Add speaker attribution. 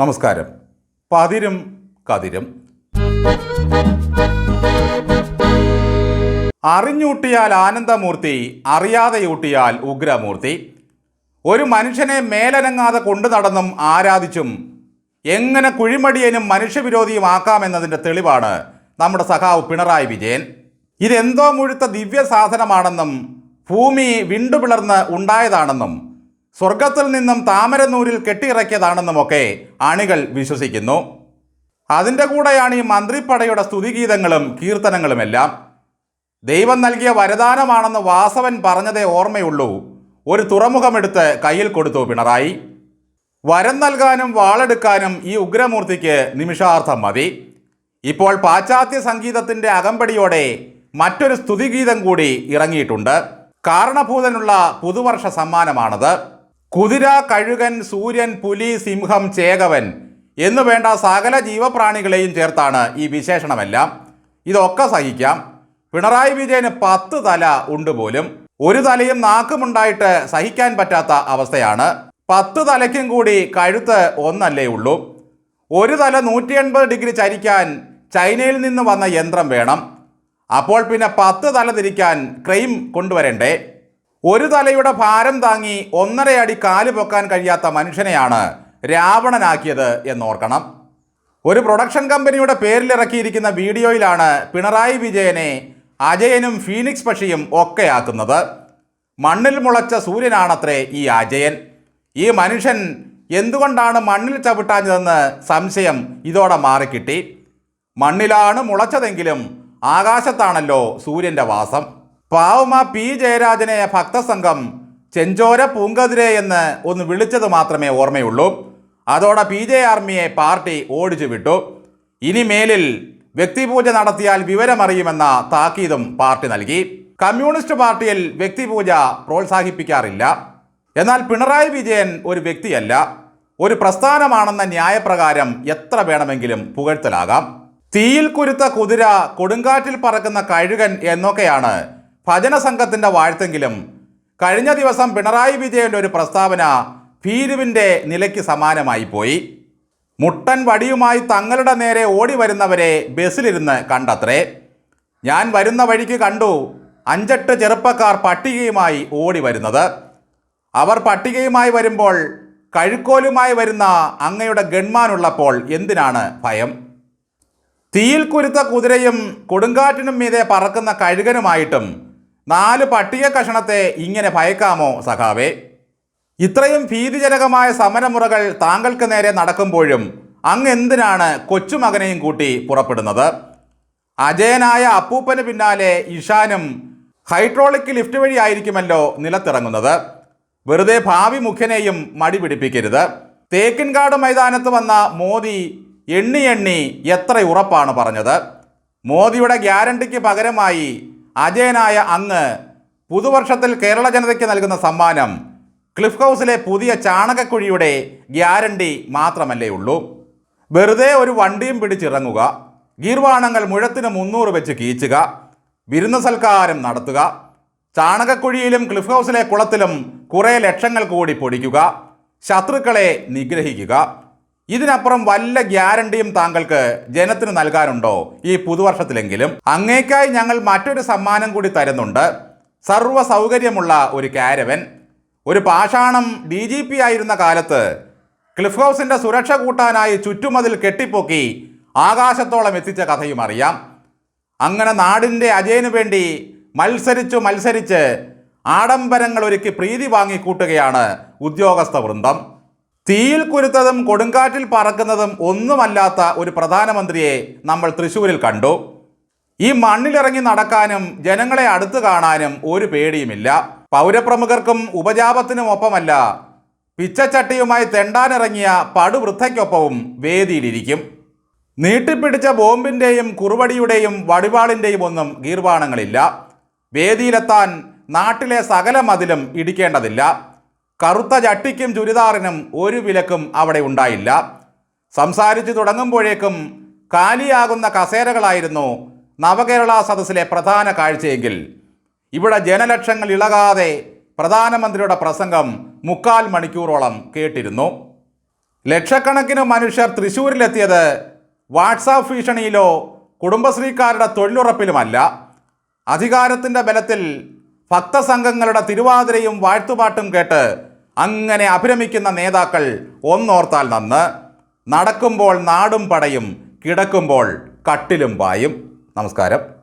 Speaker 1: നമസ്കാരം. പതിരും കതിരും. അറിഞ്ഞൂട്ടിയാൽ ആനന്ദമൂർത്തി അറിയാതെയൂട്ടിയാൽ ഉഗ്രമൂർത്തി. ഒരു മനുഷ്യനെ മേലനങ്ങാതെ കൊണ്ടു നടന്നും ആരാധിച്ചും എങ്ങനെ കുഴിമടിയനും മനുഷ്യവിരോധിയുമാക്കാമെന്നതിന്റെ തെളിവാണ് നമ്മുടെ സഖാവ് പിണറായി വിജയൻ. ഇതെന്തോ മുഴുത്ത ദിവ്യ സാധനമാണെന്നും ഭൂമി വിണ്ടുപിളർന്ന് ഉണ്ടായതാണെന്നും സ്വർഗത്തിൽ നിന്നും താമരനൂരിൽ കെട്ടിയിറക്കിയതാണെന്നുമൊക്കെ അണികൾ വിശ്വസിക്കുന്നു. അതിന്റെ കൂടെയാണ് ഈ മന്ത്രിപ്പടയുടെ സ്തുതിഗീതങ്ങളും കീർത്തനങ്ങളുമെല്ലാം. ദൈവം നൽകിയ വരദാനമാണെന്ന് വാസവൻ പറഞ്ഞതേ ഓർമ്മയുള്ളൂ. ഒരു തുറമുഖമെടുത്ത് കയ്യിൽ കൊടുത്തു പിണറായി. വരം നൽകാനും വാളെടുക്കാനും ഈ ഉഗ്രമൂർത്തിക്ക് നിമിഷാർത്ഥം മതി. ഇപ്പോൾ പാശ്ചാത്യ സംഗീതത്തിന്റെ അകമ്പടിയോടെ മറ്റൊരു സ്തുതിഗീതം കൂടി ഇറങ്ങിയിട്ടുണ്ട്. കാരണഭൂതനുള്ള പുതുവർഷ സമ്മാനമാണത്. കുതിര കഴുകൻ സൂര്യൻ പുലി സിംഹം ചേകവൻ എന്നു വേണ്ട സകല ജീവപ്രാണികളെയും ചേർത്താണ് ഈ വിശേഷണമെല്ലാം. ഇതൊക്കെ സഹിക്കാം. പിണറായി വിജയന് പത്ത് തല ഉണ്ട് പോലും. ഒരു തലയും നാക്കുമുണ്ടായിട്ട് സഹിക്കാൻ പറ്റാത്ത അവസ്ഥയാണ്. പത്ത് തലയ്ക്കും കൂടി കഴുത്ത് ഒന്നല്ലേ ഉള്ളൂ. ഒരു തല നൂറ്റി എൺപത് ഡിഗ്രി ചരിക്കാൻ ചൈനയിൽ നിന്ന് വന്ന യന്ത്രം വേണം. അപ്പോൾ പിന്നെ പത്ത് തല തിരിക്കാൻ ക്രെയിം കൊണ്ടുവരണ്ടേ? ഒരു തലയുടെ ഭാരം താങ്ങി ഒന്നരയടി കാൽ പൊക്കാൻ കഴിയാത്ത മനുഷ്യനെയാണ് രാവണനാക്കിയത് എന്നോർക്കണം. ഒരു പ്രൊഡക്ഷൻ കമ്പനിയുടെ പേരിലിറക്കിയിരിക്കുന്ന വീഡിയോയിലാണ് പിണറായി വിജയനെ അജയനും ഫീനിക്സ് പക്ഷിയും ഒക്കെയാക്കുന്നത് മണ്ണിൽ മുളച്ച സൂര്യനാണത്രേ ഈ അജയൻ. ഈ മനുഷ്യൻ എന്തുകൊണ്ടാണ് മണ്ണിൽ ചവിട്ടാഞ്ഞതെന്ന് സംശയം ഇതോടെ മാറിക്കിട്ടി. മണ്ണിലാണ് മുളച്ചതെങ്കിലും ആകാശത്താണല്ലോ സൂര്യന്റെ വാസം. പാവമ പി ജയരാജനെ ഭക്തസംഘം ചെഞ്ചോര പൂങ്കതിരെ എന്ന് ഒന്ന് വിളിച്ചത് മാത്രമേ ഓർമ്മയുള്ളൂ. അതോടെ പി ജെ ആർമിയെ പാർട്ടി ഓടിച്ചു വിട്ടു. ഇനി മേലിൽ വ്യക്തിപൂജ നടത്തിയാൽ വിവരമറിയുമെന്ന താക്കീതും പാർട്ടി നൽകി. കമ്മ്യൂണിസ്റ്റ് പാർട്ടിയിൽ വ്യക്തിപൂജ പ്രോത്സാഹിപ്പിക്കാറില്ല. എന്നാൽ പിണറായി വിജയൻ ഒരു വ്യക്തിയല്ല. ഒരു പ്രസ്ഥാനമാണെന്ന ന്യായപ്രകാരം എത്ര വേണമെങ്കിലും പുകഴ്ത്തലാകാം. തീയിൽ കുരുത്ത കുതിര കൊടുങ്കാറ്റിൽ പറക്കുന്ന കഴുകൻ എന്നൊക്കെയാണ് ഭജന സംഘത്തിന്റെ വാഴ്ത്തെങ്കിലും കഴിഞ്ഞ ദിവസം പിണറായി വിജയന്റെ ഒരു പ്രസ്താവന ഭീരുവിന്റെ നിലയ്ക്ക് സമാനമായി പോയി. മുട്ടൻ വടിയുമായി തങ്ങളുടെ നേരെ ഓടി വരുന്നവരെ ബസ്സിലിരുന്ന് കണ്ടത്രേ. ഞാൻ വരുന്ന വഴിക്ക് കണ്ടു അഞ്ചെട്ട് ചെറുപ്പക്കാർ പട്ടികയുമായി ഓടി വരുന്നത്. അവർ പട്ടികയുമായി വരുമ്പോൾ കഴുക്കോലുമായി വരുന്ന അങ്ങയുടെ ഗൺമാനുള്ളപ്പോൾ എന്തിനാണ് ഭയം? തീയിൽ കുരുത്ത കുതിരയും കൊടുങ്കാറ്റിനും മീതെ പറക്കുന്ന കഴുകനുമായിട്ടും നാല് പട്ടിക കഷണത്തെ ഇങ്ങനെ ഭയക്കാമോ സഖാവേ? ഇത്രയും ഭീതിജനകമായ സമരമുറകൾ താങ്കൾക്ക് നേരെ നടക്കുമ്പോഴും അങ്ങ് എന്തിനാണ് കൊച്ചുമകനെയും കൂട്ടി പുറപ്പെടുന്നത്? അജയനായ അപ്പൂപ്പന് പിന്നാലെ ഇഷാനും ഹൈഡ്രോളിക് ലിഫ്റ്റ് വഴി ആയിരിക്കുമല്ലോ നിലത്തിറങ്ങുന്നത്. വെറുതെ ഭാവി മുഖ്യനെയും മടി പിടിപ്പിക്കരുത്. തേക്കിൻകാട് മൈതാനത്ത് വന്ന മോദി എണ്ണി എണ്ണി എത്ര ഉറപ്പാണ് പറഞ്ഞത്. മോദിയുടെ ഗ്യാരണ്ടിക്ക് പകരമായി അജയനായ അങ്ങ് പുതുവർഷത്തിൽ കേരള ജനതയ്ക്ക് നൽകുന്ന സമ്മാനം ക്ലിഫ് ഹൗസിലെ പുതിയ ചാണകക്കുഴിയുടെ ഗ്യാരണ്ടി മാത്രമല്ലേ ഉള്ളൂ. വെറുതെ ഒരു വണ്ടിയും പിടിച്ചിറങ്ങുക ഗീർവാണങ്ങൾ മുഴത്തിന് മുന്നൂറ് വെച്ച് കീച്ചുക വിരുന്ന സൽക്കാരം നടത്തുക ചാണകക്കുഴിയിലും ക്ലിഫ് ഹൗസിലെ കുളത്തിലും കുറേ ലക്ഷങ്ങൾ കൂടി പൊടിക്കുക ശത്രുക്കളെ നിഗ്രഹിക്കുക ഇതിനപ്പുറം വല്ല ഗ്യാരണ്ടിയും താങ്കൾക്ക് ജനത്തിന് നൽകാനുണ്ടോ ഈ പുതുവർഷത്തിലെങ്കിലും? അങ്ങേക്കായി ഞങ്ങൾ മറ്റൊരു സമ്മാനം കൂടി തരുന്നുണ്ട്. സർവ സൗകര്യമുള്ള ഒരു കാരവൻ. ഒരു പാഷാണം ഡി ജി പി ആയിരുന്ന കാലത്ത് ക്ലിഫ് ഹൗസിന്റെ സുരക്ഷ കൂട്ടാനായി ചുറ്റുമതിൽ കെട്ടിപ്പൊക്കി ആകാശത്തോളം എത്തിച്ച കഥയും അറിയാം. അങ്ങനെ നാടിന്റെ അജയനു വേണ്ടി മത്സരിച്ചു മത്സരിച്ച് ആഡംബരങ്ങൾ ഒരുക്കി പ്രീതി വാങ്ങിക്കൂട്ടുകയാണ് ഉദ്യോഗസ്ഥ വൃന്ദം. തീയിൽ കുരുത്തതും കൊടുങ്കാറ്റിൽ പറക്കുന്നതും ഒന്നുമല്ലാത്ത ഒരു പ്രധാനമന്ത്രിയെ നമ്മൾ തൃശ്ശൂരിൽ കണ്ടു. ഈ മണ്ണിലിറങ്ങി നടക്കാനും ജനങ്ങളെ അടുത്തു കാണാനും ഒരു പേടിയുമില്ല. പൗരപ്രമുഖർക്കും ഉപജാപത്തിനും ഒപ്പമല്ല പിച്ചച്ചട്ടിയുമായി തെണ്ടാനിറങ്ങിയ പടുവൃദ്ധയ്ക്കൊപ്പവും വേദിയിലിരിക്കും. നീട്ടിപ്പിടിച്ച ബോംബിന്റെയും കുറുവടിയുടെയും വടിവാളിന്റെയും ഒന്നും ഗീർവാണങ്ങളില്ല. വേദിയിലെത്താൻ നാട്ടിലെ സകല മതിലും ഇടിക്കേണ്ടതില്ല. കറുത്ത ചട്ടിക്കും ചുരിദാറിനും ഒരു വിലക്കും അവിടെ ഉണ്ടായില്ല. സംസാരിച്ചു തുടങ്ങുമ്പോഴേക്കും കാലിയാകുന്ന കസേരകളായിരുന്നു നവകേരള സദസ്സിലെ പ്രധാന കാഴ്ചയെങ്കിൽ. ഇവിടെ ജനലക്ഷങ്ങൾ ഇളകാതെ പ്രധാനമന്ത്രിയുടെ പ്രസംഗം മുക്കാൽ മണിക്കൂറോളം കേട്ടിരുന്നു. ലക്ഷക്കണക്കിന് മനുഷ്യർ തൃശ്ശൂരിലെത്തിയത് വാട്സാപ്പ് ഭീഷണിയിലോ കുടുംബശ്രീക്കാരുടെ തൊഴിലുറപ്പിലുമല്ല. അധികാരത്തിന്റെ ബലത്തിൽ ഭക്തസംഘങ്ങളുടെ തിരുവാതിരയും വാഴ്ത്തുപാട്ടും കേട്ട് അങ്ങനെ അഭിരമിക്കുന്ന നേതാക്കൾ ഒന്നോർത്താൽ നന്ന് നടക്കുമ്പോൾ നാടും പടയും കിടക്കുമ്പോൾ കട്ടിലും പായും. നമസ്കാരം.